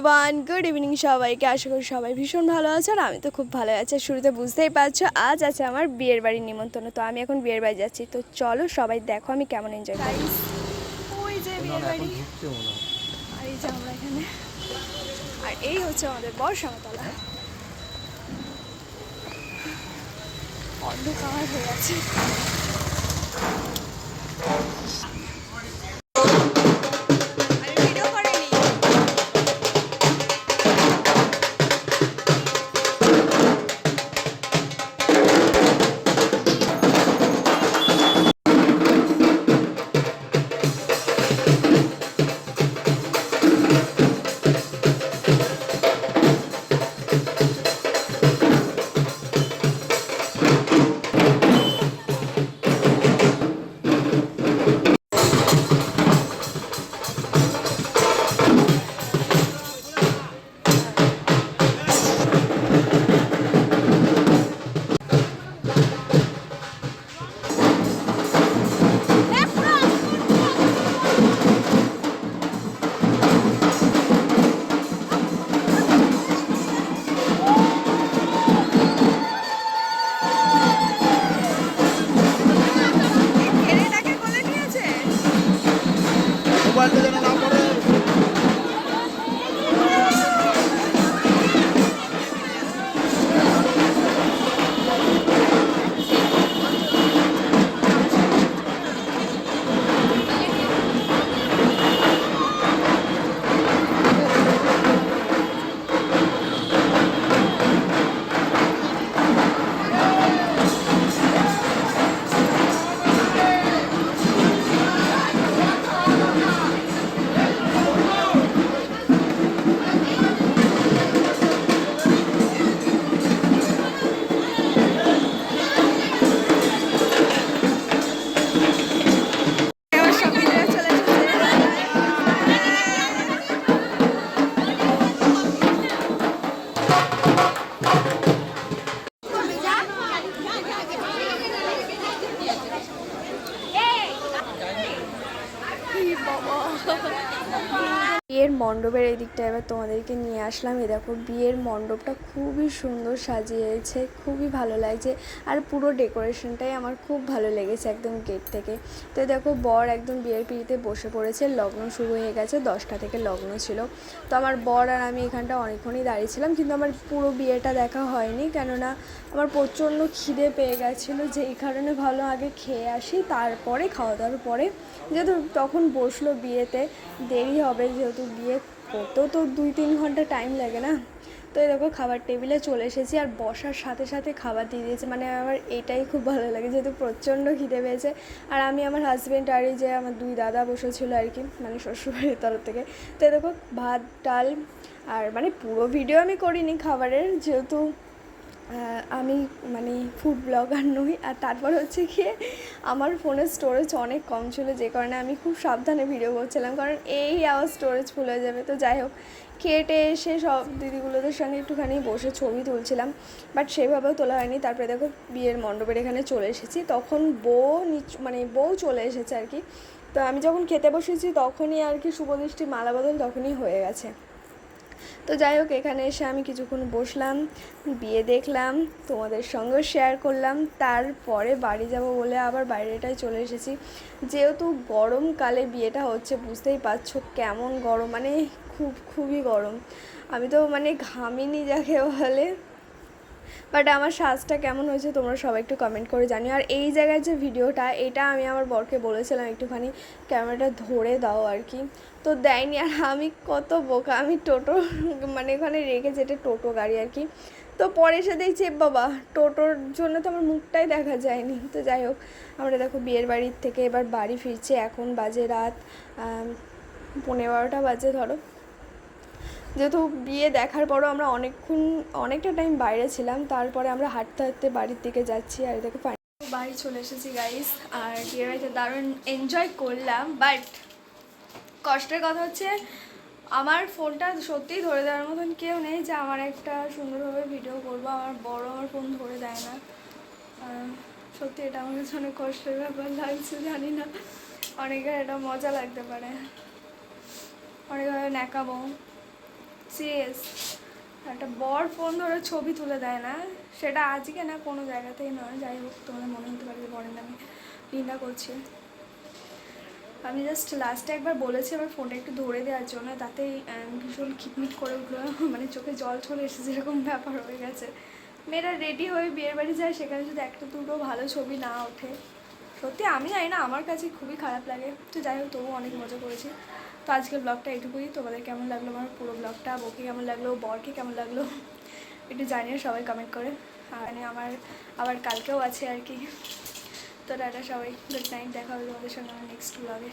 Everyone good evening সবাইকে। আশা করি সবাই ভীষণ ভালো আছে আর আমি তো খুব ভালো আছি। আর শুরুতে বুঝতেই পারছ আজ আছে আমার বিয়ের বাড়ির নিমন্ত্রণ। তো আমি এখন বিয়ের বাড়ি যাচ্ছি। তো চলো সবাই দেখো আমি কেমন এনজয় করি। ওই যে বিয়ের বাড়ি। আর এই যে আমরা এখানে। আর এই হচ্ছে আমাদের বর্ষাতলা অন্ধকার হয়ে আছে। মোবাইলটা যেন না 宝宝 বিয়ের মণ্ডপের এই দিকটা এবার তোমাদেরকে নিয়ে আসলাম। এই দেখো, বিয়ের মণ্ডপটা খুবই সুন্দর সাজিয়েছে, খুবই ভালো লাগছে আর পুরো ডেকোরেশনটাই আমার খুব ভালো লেগেছে একদম গেট থেকে। তো দেখো, বর একদম বিয়ের পিড়িতে বসে পড়েছে, লগ্ন শুরু হয়ে গেছে, দশটা থেকে লগ্ন ছিল। তো আমার বর আর আমি এখানটা অনেকক্ষণই দাঁড়িয়েছিলাম কিন্তু আমার পুরো বিয়েটা দেখা হয়নি, কেননা আমার প্রচণ্ড খিদে পেয়ে গেছিল যেই কারণে ভালো আগে খেয়ে আসি, তারপরে, খাওয়া দাওয়ার পরে, যেহেতু তখন বসল বিয়েতে, দেরি হবে যেহেতু বিয়ে করতেও তো দুই তিন ঘণ্টা টাইম লাগে না? তো দেখো খাবার টেবিলে চলে এসেছি আর বসার সাথে সাথে খাবার দিয়ে দিয়েছে। মানে আমার এটাই খুব ভালো লাগে যেহেতু প্রচণ্ড খিদে পেয়েছে। আর আমি আমার হাজব্যান্ড আর এই যে আমার দুই দাদা বসেছিল আর কি মানে শ্বশুরবাড়ির তরফ থেকে। তো দেখো ভাত, ডাল, আর মানে পুরো ভিডিও আমি করিনি খাবারের, যেহেতু আমি মানে ফুড ব্লগার নই, আর তারপর হচ্ছে গিয়ে আমার ফোনের স্টোরেজ অনেক কম ছিল, যে কারণে আমি খুব সাবধানে ভিডিও করছিলাম, কারণ এই আওয়াজ স্টোরেজ ফুল হয়ে যাবে। তো যাই হোক, খেটে এসে সব দিদিগুলোদের সঙ্গে একটুখানি বসে ছবি তুলছিলাম বাট সেভাবেও তোলা হয়নি। তারপরে দেখো, বিয়ের মণ্ডপের এখানে চলে এসেছি। তখন বউ মানে বউ চলে এসেছে আর কি। তো আমি যখন খেতে বসেছি, তখনই আর কি শুভদৃষ্টি মালা বদল তখনই হয়ে গেছে। তো যাই হোক, এখানে এসে আমি কিছুক্ষণ বসলাম, বিয়ে দেখলাম, তোমাদের সঙ্গেও শেয়ার করলাম, তারপরে বাড়ি যাব বলে আবার বাইরেটায় চলে এসেছি। যেহেতু গরমকালে বিয়েটা হচ্ছে, বুঝতেই পারছ কেমন গরম মানে খুব, খুবই গরম। আমি তো মানে ঘামিনি যাকে বলে। বাট আমার সাজটা কেমন হয়েছে তোমরা সবাই একটু কমেন্ট করে জানিও। আর এই জায়গায় যে ভিডিওটা এটা আমি আমার বরকে বলেছিলাম একটুখানি ক্যামেরাটা ধরে দাও আর কি। তো দেয়নি, আর আমি কত বোকা, আমি টোটো মানে ওখানে রেখে যেটা টোটো গাড়ি আর কি। তো পরে এসে দেখছি বাবা, টোটোর জন্য তো আমার মুখটাই দেখা যায়নি। তো যাই হোক, আমরা দেখো বিয়ের বাড়ির থেকে এবার বাড়ি ফিরছি, এখন বাজে রাত পনেরো বারোটা বাজে ধরো। যেহেতু বিয়ে দেখার পরও আমরা অনেকক্ষণ, অনেকটা টাইম বাইরে ছিলাম, তারপরে আমরা হাঁটতে হাঁটতে বাড়ির দিকে যাচ্ছি আর দেখো বাড়ি চলে এসেছি গাইস আর বিয়ে বাড়িতে দারুণ এনজয় করলাম বাট কষ্টের কথা হচ্ছে আমার ফোনটা সত্যিই ধরে দেওয়ার মতন কেউ নেই যে আমার একটা সুন্দরভাবে ভিডিও করব, আমার বড় আমার ফোন ধরে দেয় না। সত্যি এটা আমার কাছে অনেক কষ্টের ব্যাপার লাগছে, জানি না। অনেকের এটা মজা লাগতে পারে। অনেকভাবে ন্যাকাবো সিরিয়াস একটা বর ফোন ধরে ছবি তুলে দেয় না। সেটা আজকে না কোনো জায়গাতেই নয়। যাই হোক, তোমাদের মনে হতে পারে যে বরের নামে নিন্দা করছে। আমি জাস্ট লাস্টে একবার বলেছি আমার ফোনটা একটু ধরে দেওয়ার জন্য। তাতেই ভীষণ খিটমিট করে উঠল। মানে চোখে জল চলে এসেছে, এরকম ব্যাপার হয়ে গেছে। মেয়েরা রেডি হয়ে বিয়ের বাড়ি যায়, সেখানে যদি একটা দুটো ভালো ছবি না ওঠে। সত্যি আমি জানি না, আমার কাছে খুবই খারাপ লাগে। তো যাই হোক, তবুও অনেক মজা করেছি। তো আজকের ব্লগটা এটুকুই তোমাদের কেমন লাগল আমার পুরো ব্লগটা বউকে কেমন লাগল? বরকে কেমন লাগল? একটু জানিয়ে সবাই কমেন্ট করে। আর মানে আমার, আবার কালকেও আছে আর কি। তো টাটা সবাই। গুড নাইট দেখা হবে তোমাদের সঙ্গে আমার নেক্সট ব্লগে